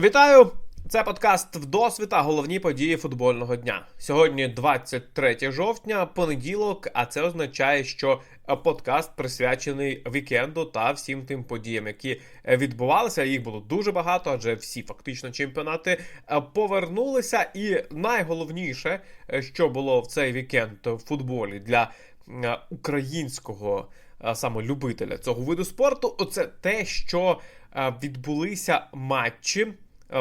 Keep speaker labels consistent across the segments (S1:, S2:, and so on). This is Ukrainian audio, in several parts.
S1: Вітаю! Це подкаст вдосвіта. Головні події футбольного дня. Сьогодні 23 жовтня, понеділок. А це означає, що подкаст присвячений вікенду та всім тим подіям, які відбувалися. Їх було дуже багато, адже всі фактично чемпіонати повернулися. І найголовніше, що було в цей вікенд в футболі для українського саме любителя цього виду спорту, це те, що відбулися матчі.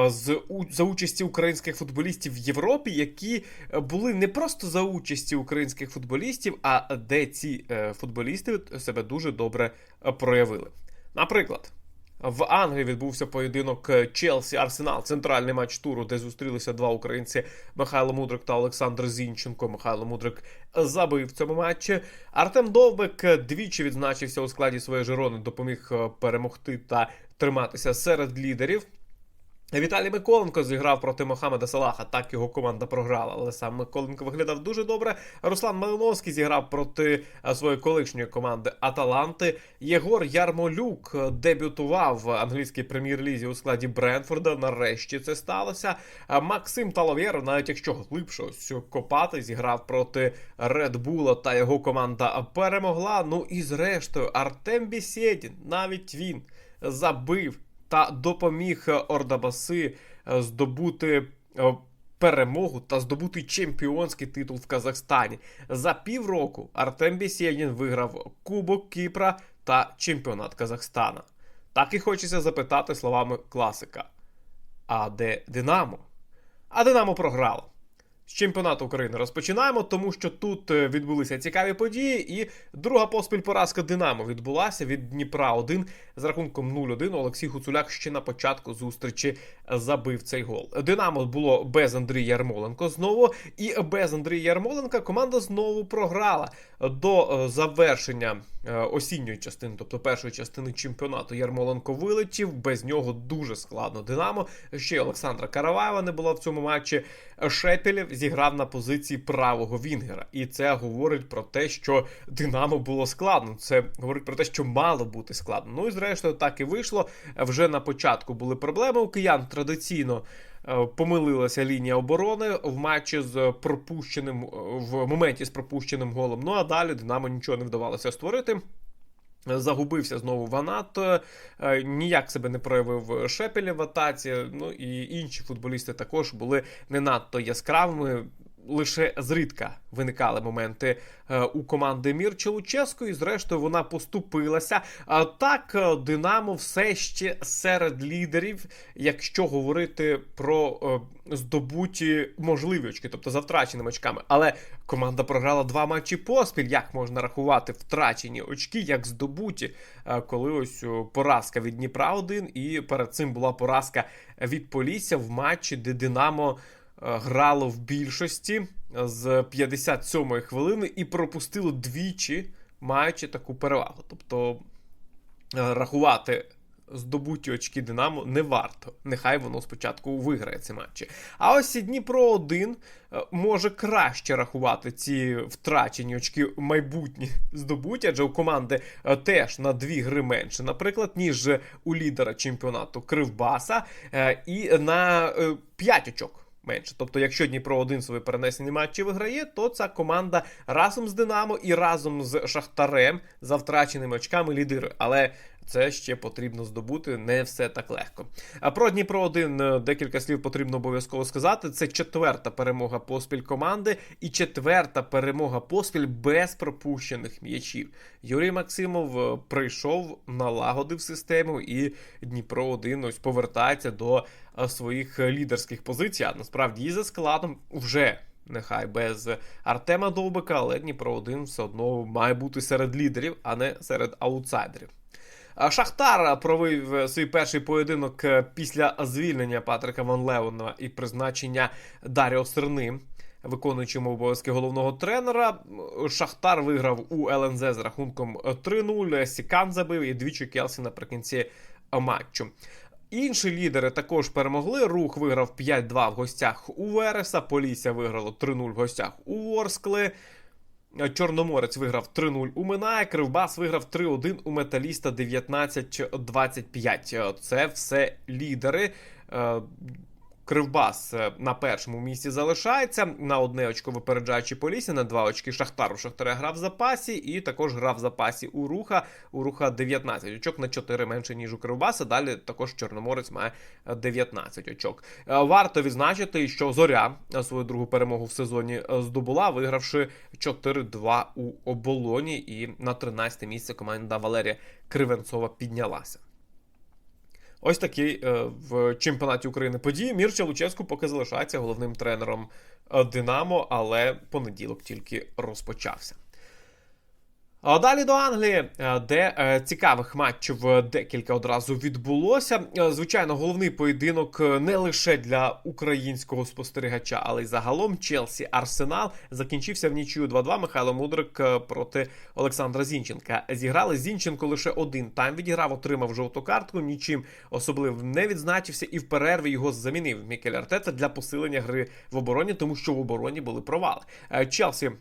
S1: З за участі українських футболістів в Європі, які були не просто за участі українських футболістів, а де ці футболісти себе дуже добре проявили. Наприклад, в Англії відбувся поєдинок Челсі Арсенал, центральний матч туру, де зустрілися два українці Михайло Мудрик та Олександр Зінченко. Михайло Мудрик забив в цьому матчі. Артем Довбек двічі відзначився у складі своєї Жирони, допоміг перемогти та триматися серед лідерів. Віталій Миколенко зіграв проти Мохамеда Салаха. Так його команда програла, але сам Миколенко виглядав дуже добре. Руслан Малиновський зіграв проти своєї колишньої команди Аталанти. Єгор Ярмолюк дебютував в англійській прем'єр-лізі у складі Бренфорда. Нарешті це сталося. Максим Таловєр, навіть якщо глибше ось копати, зіграв проти Редбула та його команда перемогла. Ну і зрештою, Артем Бісєдін, навіть він забив та допоміг Ордабаси здобути перемогу та здобути чемпіонський титул в Казахстані. За півроку Артем Бісєнін виграв Кубок Кіпра та чемпіонат Казахстана. Так і хочеться запитати словами класика. А де Динамо? А Динамо програло. З чемпіонату України розпочинаємо, тому що тут відбулися цікаві події, і друга поспіль поразка Динамо відбулася від Дніпра 1 з рахунком 0-1. Олексій Гуцуляк ще на початку зустрічі забив цей гол. Динамо було без Андрія Ярмоленко знову, і без Андрія Ярмоленка команда знову програла до завершення осінньої частини, тобто першої частини чемпіонату. Ярмоленко вилетів. Без нього дуже складно. Динамо ще й Олександра Караваєва не було в цьому матчі. Шепелєв зіграв на позиції правого Вінгера, і це говорить про те, що Динамо було складно. Це говорить про те, що мало бути складно. Ну і зрештою так і вийшло. Вже на початку були проблеми у киян. Традиційно помилилася лінія оборони в матчі з пропущеним в моменті з пропущеним голом. Ну а далі Динамо нічого не вдавалося створити. Загубився знову Ванат, ніяк себе не проявив Шепелі в атаці. Ну і інші футболісти також були не надто яскравими. Лише зрідка виникали моменти у команди Мірче Луческо, зрештою вона поступилася. Так, Динамо все ще серед лідерів, якщо говорити про здобуті можливі очки, тобто за втраченими очками. Але команда програла два матчі поспіль. Як можна рахувати втрачені очки, як здобуті, коли ось поразка від Дніпра 1 і перед цим була поразка від Полісся в матчі, де Динамо грало в більшості з 57-ї хвилини і пропустило двічі, маючи таку перевагу. Тобто рахувати. Здобуті очки Динамо не варто. Нехай воно спочатку виграє ці матчі. А ось і Дніпро 1 може краще рахувати ці втрачені очки майбутні здобуті, адже у команди теж на дві гри менше, наприклад, ніж у лідера чемпіонату Кривбаса, і на 5 очок менше. Тобто, якщо Дніпро один свої перенесені матчі виграє, то ця команда разом з Динамо і разом з Шахтарем за втраченими очками лідирує. Але це ще потрібно здобути не все так легко. А про Дніпро 1 декілька слів потрібно обов'язково сказати. Це четверта перемога поспіль команди і четверта перемога поспіль без пропущених м'ячів. Юрій Максимов прийшов, налагодив систему, і Дніпро 1 ось повертається до своїх лідерських позицій. А насправді і за складом вже. Нехай без Артема Довбика, але Дніпро 1 все одно має бути серед лідерів, а не серед аутсайдерів. Шахтар провів свій перший поєдинок після звільнення Патрика Ван Леона і призначення Даріо Серни, виконуючому обов'язки головного тренера. Шахтар виграв у ЛНЗ з рахунком 3-0. Сікан забив і двічі Келсі наприкінці матчу. Інші лідери також перемогли. Рух виграв 5-2 в гостях у Вереса. Полісся виграло 3-0 в гостях у Ворскли. Чорноморець виграв 3-0 у Минає, Кривбас виграв 3-1 у Металіста 19-25. Це все лідери. Кривбас е, на першому місці залишається на одне очко випереджаючи Полісся, на два очки Шахтар у Шахтаря грав в запасі, і також грав в запасі у Руха. У Руха 19 очок на 4 менше ніж у Кривбаса. Далі також Чорноморець має 19 очок. Е, Варто відзначити, що Зоря свою другу перемогу в сезоні здобула, вигравши 4-2 у оболоні. І на 13 місце команда Валерія Кривенцова піднялася. Ось такий е, в чемпіонаті України події. Мірча Луческу поки залишається головним тренером е, Динамо, але понеділок тільки розпочався. Далі до Англії, е, де е, цікавих матчів е, декілька одразу відбулося. Звичайно, головний поєдинок не лише для українського спостерігача, але й загалом Челсі Арсенал закінчився в нічию 2-2. Михайло Мудрик проти Олександра Зінченка. Зіграли Зінченко лише один тайм відіграв, отримав жовту картку, нічим особливо не відзначився, і в перерві його замінив Мікель Артета для посилення гри в обороні, тому що в обороні були провали. Челсі.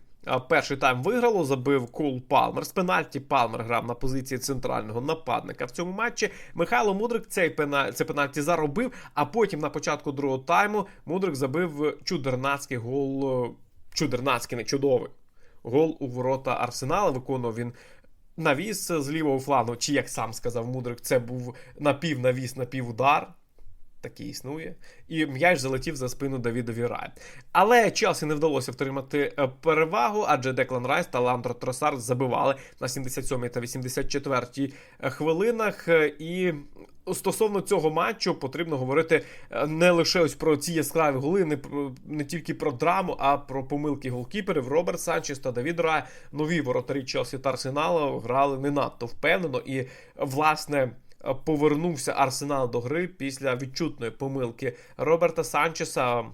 S1: Перший тайм виграло, забив Кол Палмер. З пенальті Палмер грав на позиції центрального нападника в цьому матчі. Михайло Мудрик цей пеналь, це пенальті заробив, а потім на початку другого тайму Мудрик забив чудернацький гол. е, Чудернацький, не чудовий. Гол у ворота Арсенала. Виконував він навіс з лівого флану, чи як сам сказав Мудрик, це був напівнавіс, напівудар. Такий існує. І м'яч залетів за спину Давідові Рая. Але Челсі не вдалося втримати е, перевагу, адже Деклан Райс та Ландро Тросар забивали на 77 та 84 хвилинах. Е, І стосовно цього матчу потрібно говорити е, не лише ось про ці яскраві голи, не, про, не тільки про драму, а про помилки голкіперів. Роберт Санчес та Давід Рая, нові воротарі Челсі та Арсеналу, грали не надто впевнено. І, власне, повернувся Арсенал до гри після відчутної помилки Роберта Санчеса.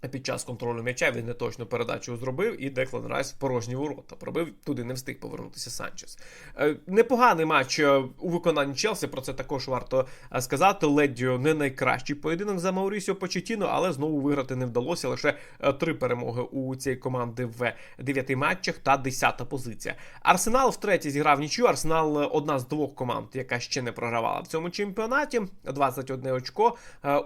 S1: Під час контролю м'яча він не точно передачу зробив, і Деклан Райс порожні ворота пробив. Туди не встиг повернутися Санчес. Е, Непоганий матч е, у виконанні Челсі. Про це також варто е, сказати. Леддіо не найкращий поєдинок за Маурісіо Почетіно, але знову виграти не вдалося. Лише три перемоги у цієї команди в дев'яти матчах та десята позиція. Арсенал втретє зіграв нічю. Арсенал одна з двох команд, яка ще не програвала в цьому чемпіонаті. 21 очко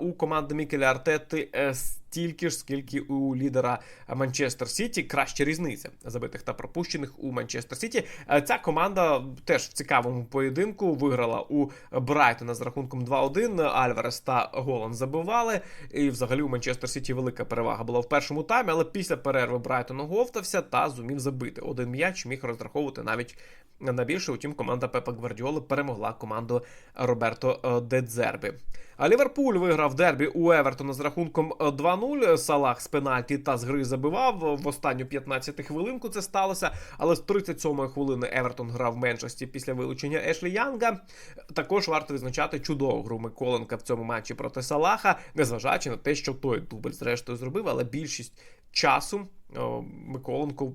S1: у команди Мікеля Артети. е, стільки ж, скільки у лідера Манчестер Сіті. Краща різниця забитих та пропущених у Манчестер Сіті. Е, Ця команда теж в цікавому поєдинку виграла у Брайтона з рахунком 2-1. Альварес та Голан забивали. І взагалі у Манчестер Сіті велика перевага була в першому таймі, але після перерви Брайтон оговтався та зумів забити. Один м'яч міг розраховувати навіть на більше. Утім, команда Пепа Гвардіоли перемогла команду Роберто е, Дедзербі. А Ліверпуль виграв дербі у Евертона з рахунком е, 2-0. Салах з пенальті та з гри забивав. В останню 15 хвилинку це сталося. Але з 37-ї хвилини Евертон грав меншості після вилучення Ешлі Янга. Також варто відзначати чудову гру Миколенка в цьому матчі проти Салаха, незважаючи на те, що той дубль зрештою зробив, але більшість часу Миколенко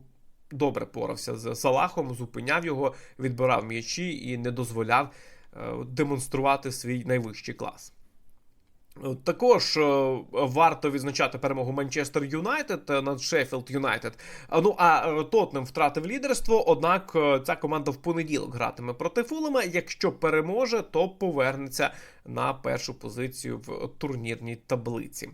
S1: добре порався з Салахом, зупиняв його, відбирав м'ячі і не дозволяв е, демонструвати свій найвищий клас. Також е, варто відзначати перемогу Манчестер Юнайтед е, над Шеффілд Юнайтед. Ну а е, Тотнем втратив лідерство. Однак ця команда в понеділок гратиме проти Фулема. Якщо переможе, то повернеться на першу позицію в турнірній таблиці.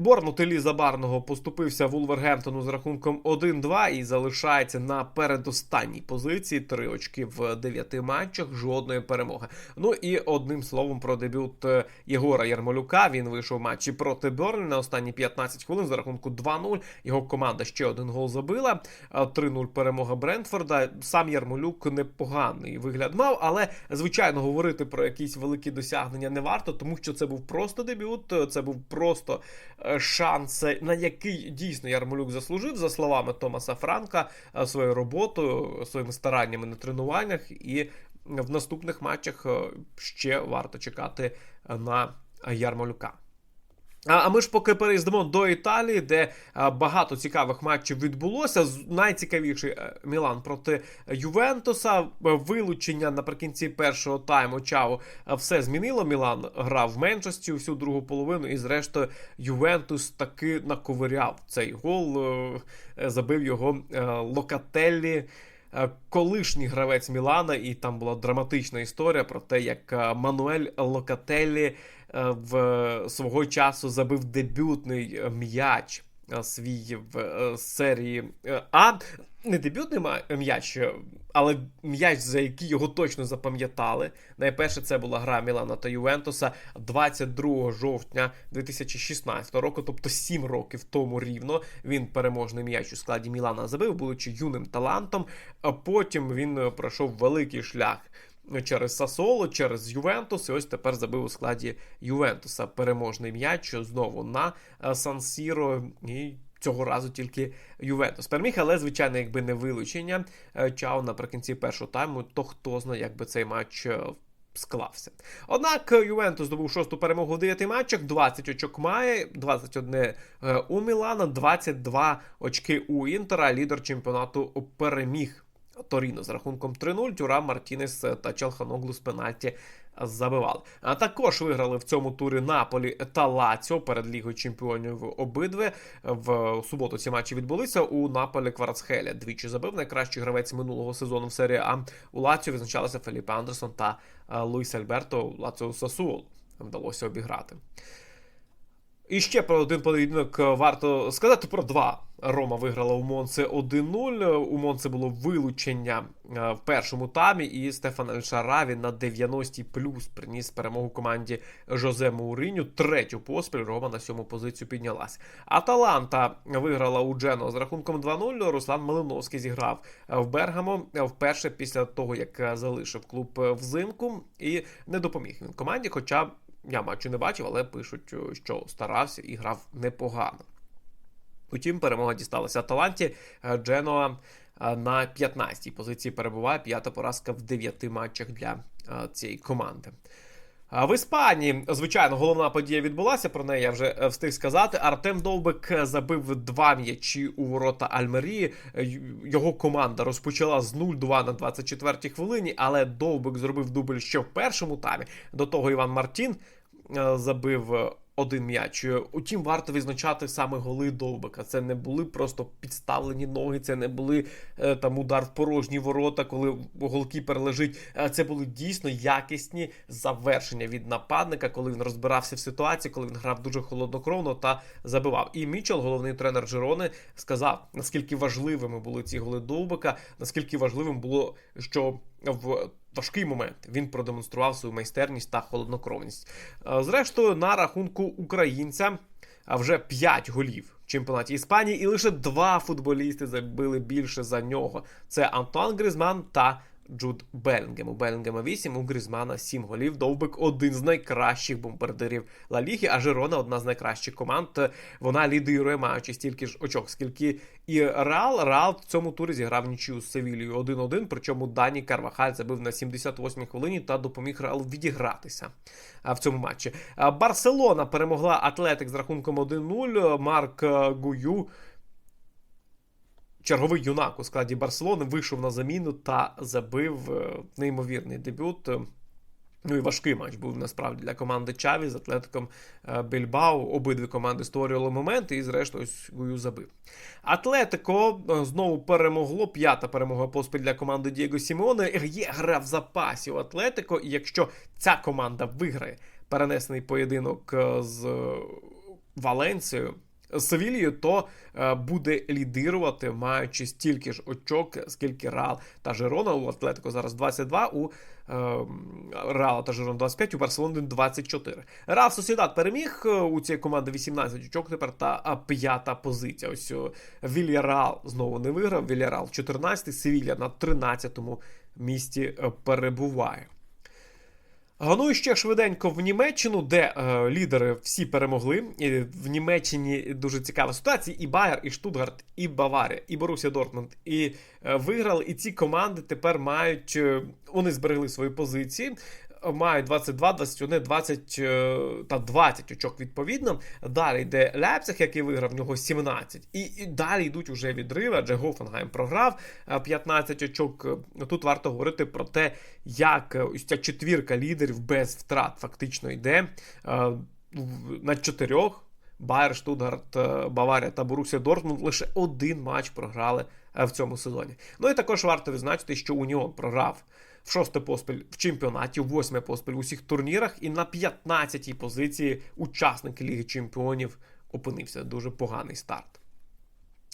S1: Борнут Іллі Забарного поступився Вулвергемптону з рахунком 1-2 і залишається на передостанній позиції. Три очки в дев'яти матчах, жодної перемоги. Ну і одним словом про дебют е, Єгора Ярмолюка. Він вийшов в матчі проти Берлі на останні 15 хвилин з рахунку 2-0. Його команда ще один гол забила. Е, 3-0 перемога Брентфорда. Сам Ярмолюк непоганий вигляд мав, але звичайно говорити про якісь великі досягнення не варто, тому що це був просто дебют. е, Це був просто е, шанс, е, на який дійсно Ярмолюк заслужив, за словами Томаса Франка, свою своєю роботою, своїми стараннями на тренуваннях, і в наступних матчах е, ще варто чекати е, на Ярмолюка. А ми ж поки переїздимо до Італії, де багато цікавих матчів відбулося. Найцікавіший е, Мілан проти Ювентуса. Е, Вилучення наприкінці першого тайму Чао е, все змінило. Мілан грав в меншості всю другу половину, і зрештою Ювентус таки наковиряв цей гол. Забив його Локателлі. Е, колишній гравець Мілана, і там була драматична історія про те, як е, Мануель Локателлі е, в свого часу забив дебютний м'яч свій в серії А. Не дебютний м'яч, е, але м'яч, за який його точно запам'ятали. Найперше це була гра Мілана та Ювентуса 22 жовтня 2016 року, тобто 7 років тому рівно. Він переможний м'яч у складі Мілана забив, будучи юним талантом. А потім він е, пройшов великий шлях. Через Сасоло, через Ювентус, і ось тепер забив у складі Ювентуса переможний м'яч знову на е, Сан-Сіро. І цього разу тільки Ювентус переміг, але звичайно, якби не вилучення е, Чао наприкінці першого тайму, то хто знає, як би цей матч е, склався. Однак е, Ювентус здобув шосту перемогу в 9 матчах, 20 очок має, 21 е, у Мілана, 22 очки у Інтера. Лідер чемпіонату переміг Торіно з рахунком 3-0. Тюрам Мартінес та Челханоглу з пенальті забивали. А також виграли в цьому турі Наполі та Лаціо перед Лігою Чемпіонів обидві. В суботу ці матчі відбулися. У Наполі Кварцхеля двічі забив найкращий гравець минулого сезону в серії А. У Лаціо відзначалися Феліпе Андерсон та е, Луїс Альберто. Лаціо Сасуол вдалося обіграти. І ще про один поєдинок е, варто сказати про два. Рома виграла у Монце 1-0. У Монце було вилучення е, в першому таймі, і Стефан Ельшараві на 90-й плюс приніс перемогу команді Жозе Мауриню. Третю поспіль Рома на сьому позицію піднялась. Аталанта виграла у Джено з рахунком 2-0. Руслан Малиновський зіграв в Бергамо вперше після того, як е, залишив клуб е, взимку, і не допоміг він команді. Хоча я матчу не бачив, але пишуть, що старався і грав непогано. Утім, перемога дісталася Аталанті. Дженуа е, на 15-й позиції перебуває. П'ята поразка в 9 матчах для е, цієї команди. В Іспанії, звичайно, головна подія відбулася. Про неї я вже е, встиг сказати. Артем Довбик забив два м'ячі у ворота Альмерії. Е, Його команда розпочала з 0-2 на 24-й хвилині, але Довбик зробив дубль ще в першому таймі. До того Іван Мартін е, забив е, один м'яч. Утім, варто відзначати саме голи Довбика. Це не були просто підставлені ноги, це не були е, там удар в порожні ворота, коли голкіпер лежить. Е, Це були дійсно якісні завершення від нападника, коли він розбирався в ситуації, коли він грав дуже холоднокровно та забивав. І Мічел, головний тренер Жирони, сказав, наскільки важливими були ці голи Довбика, наскільки важливим було, що в важкий момент він продемонстрував свою майстерність та холоднокровність. Е, Зрештою, на рахунку українця вже 5 голів в чемпіонаті Іспанії, і лише два футболісти забили більше за нього. Це Антуан Гризман та Джуд Белінгем. У Белінгема 8, у Грізмана 7 голів. Довбик один з найкращих бомбардирів Ла Ліги, а Жирона одна з найкращих команд. Вона лідирує, маючи стільки ж очок, скільки і Реал. Реал в цьому турі зіграв нічию з Севілією 1-1, причому Дані Карвахаль забив на 78-й хвилині та допоміг Реалу відігратися в цьому матчі. Барселона перемогла Атлетик з рахунком 1-0. Марк е, Гую черговий юнак у складі Барселони вийшов на заміну та забив е, неймовірний дебют. Ну і важкий матч був насправді для команди Чаві з Атлетиком е, Більбао. Обидві команди створювали моменти, і зрештою забив. Атлетико е, знову перемогло. П'ята перемога поспіль для команди Дієго Сімеоне. Є гра в запасі у Атлетико, і якщо ця команда виграє перенесений поєдинок з Валенцією. З Севільєю, то е, буде лідирувати, маючи стільки ж очок, скільки Реал та Жирона. У Атлетико зараз 22, у е, Реала та Жирона 25, у Барселони 24. Реал Сосідат переміг е, у цієї команди 18 очок тепер та п'ята позиція. Ось е, Вільяреал знову не виграв. Вільяреал 14, Севілля на 13-му місці е, перебуває. А, Ну ще швиденько в Німеччину, де е, лідери всі перемогли. І в Німеччині дуже цікава ситуація. І Байер, і Штутгарт, і Баварія, і Борусія Дортмунд, і е, виграли. І ці команди тепер мають. е, вони зберегли свої позиції. Мають 22, 21, 20 е, та 20 очок відповідно. Далі йде Ляпциг, який виграв в нього 17. І, і далі йдуть уже відриви, адже Гофенгайм програв е, 15 очок. Е, Тут варто говорити про те, як е, ось ця четвірка лідерів без втрат фактично йде е, на чотирьох. Байер, Штутгарт, Баварія та Борусія Дортмунд лише один матч програли в цьому сезоні. Ну і також варто відзначити, що Уніон програв шосте поспіль в чемпіонаті, в восьме поспіль в усіх турнірах, і на 15-й позиції учасник Ліги Чемпіонів опинився. Дуже поганий старт.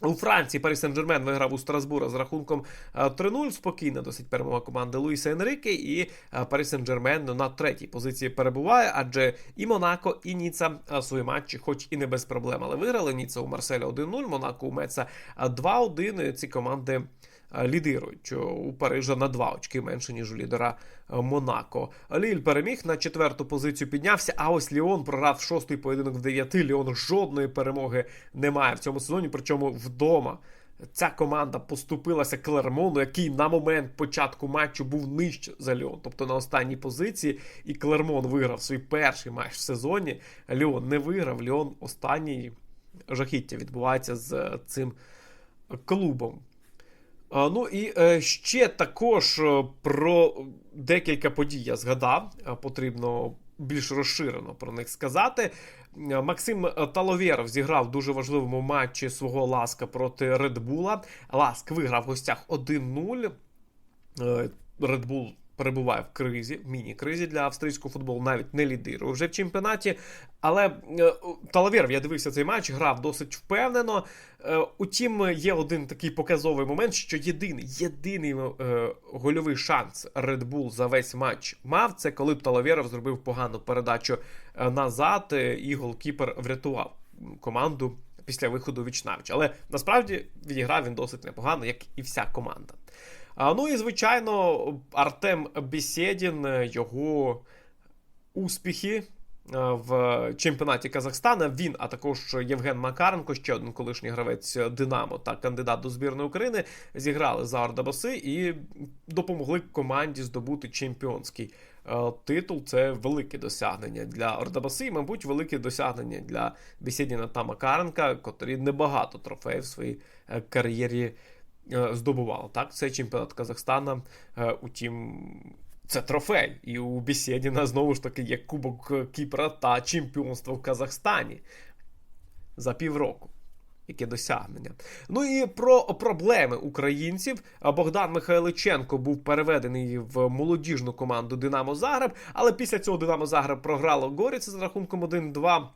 S1: У Франції Парі Сен-Жермен виграв у Страсбура з рахунком 3-0. Спокійна досить перемога команди Луїса Енрике. І Парі Сен-Жермен на третій позиції перебуває, адже і Монако, і Ніца свої матчі, хоч і не без проблем, але виграли. Ніца у Марселя 1-0, Монако у Меца 2-1. Ці команди лідирують у Парижа на два очки менше, ніж у лідера Монако. Ліль переміг на четверту позицію піднявся. А ось Ліон програв шостий поєдинок в дев'яти. Ліон жодної перемоги не має в цьому сезоні, причому вдома. Ця команда поступилася Клермону, який на момент початку матчу був нижче за Ліон, тобто на останній позиції. І Клермон виграв свій перший матч в сезоні. Ліон не виграв. Ліон останній жахіття відбувається з цим клубом. Ну і е, ще також е, про декілька подій я згадав. Потрібно більш розширено про них сказати. Максим Таловєров зіграв дуже важливому матчі свого Ласка проти Редбула. Ласк виграв в гостях 1-0. Редбул перебуває в кризі, в міні-кризі для австрійського футболу, навіть не лідирує вже в чемпіонаті. Але е, Талавєров, я дивився цей матч, грав досить впевнено. Е, утім, є один такий показовий момент, що єдиний єдиний е, гольовий шанс Red Bull за весь матч мав це, коли Талавєров зробив погану передачу назад, і голкіпер врятував команду. Після виходу вічнавич. Але насправді відіграв він досить непогано, як і вся команда. Ну і звичайно, Артем Бесєдін, його успіхи. В чемпіонаті Казахстана він, а також Євген Макаренко, ще один колишній гравець Динамо та кандидат до збірної України, зіграли за Ордабаси і допомогли команді здобути чемпіонський титул. Це велике досягнення для Ордабаси, і, мабуть, велике досягнення для Бесєдіна та Макаренка, котрі небагато трофеїв в своїй е, кар'єрі Е, здобувала. Так, це чемпіонат Казахстана. Е, утім, це трофей. І у Бесєдіна знову ж таки є Кубок Кіпра та чемпіонство в Казахстані за півроку. Яке досягнення. Ну і про проблеми українців. Богдан Михайличенко був переведений в молодіжну команду Динамо Загреб, але після цього Динамо Загреб програло Горіце з рахунком 1-2.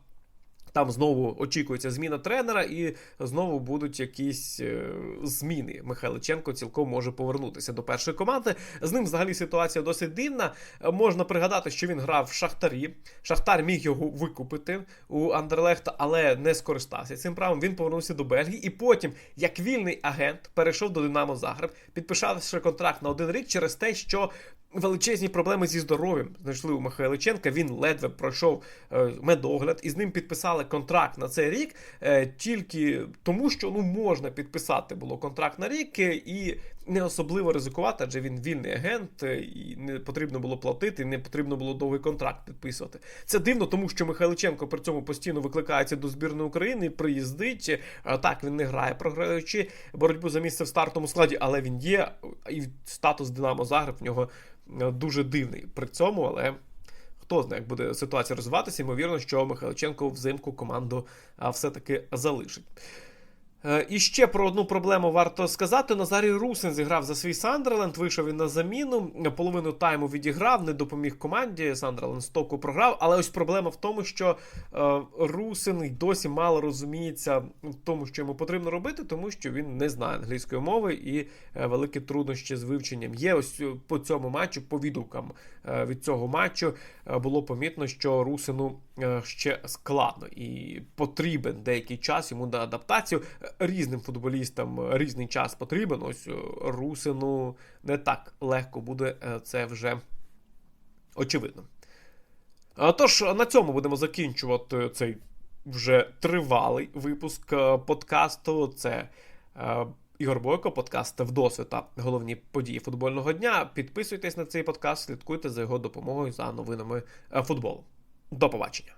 S1: Там знову очікується зміна тренера, і знову будуть якісь е, зміни. Михайличенко цілком може повернутися до першої команди. З ним взагалі ситуація досить дивна. Можна пригадати, що він грав в Шахтарі. Шахтар міг його викупити у Андерлехта, але не скористався цим правом. Він повернувся до Бельгії, і потім, як вільний агент, перейшов до Динамо Загреб, підписавши контракт на один рік через те, що величезні проблеми зі здоров'ям знайшли у Михайличенка. Він ледве пройшов е, медогляд і з ним підписали контракт на цей рік е, тільки тому, що ну можна підписати було контракт на рік е, і не особливо ризикувати, адже він вільний агент, і не потрібно було платити, не потрібно було довгий контракт підписувати. Це дивно, тому що Михайличенко при цьому постійно викликається до збірної України, приїздить. Так, він не грає, програючи боротьбу за місце в стартовому складі, але він є. І статус Динамо Загреб в нього дуже дивний при цьому, але. Хто знає, як буде ситуація розвиватися, ймовірно, що Михайличенко взимку команду все-таки залишить. Е, і ще про одну проблему варто сказати. Назарій Русин зіграв за свій Сандерленд, вийшов він на заміну, половину тайму відіграв, не допоміг команді. Сандерленд стоку програв. Але ось проблема в тому, що е, Русин й досі мало розуміється в тому, що йому потрібно робити, тому що він не знає англійської мови і е, великі труднощі з вивченням. Є ось по цьому матчу, по відгукам від цього матчу було помітно, що Русину ще складно і потрібен деякий час йому на адаптацію різним футболістам різний час потрібен. Ось е, Русину не так легко буде е, це вже очевидно. Тож, на цьому будемо закінчувати цей вже тривалий випуск е, подкасту. Це Ігор Бойко, подкаст вдосвіта. Головні події футбольного дня. Підписуйтесь на цей подкаст, слідкуйте за його допомогою за новинами футболу. До побачення.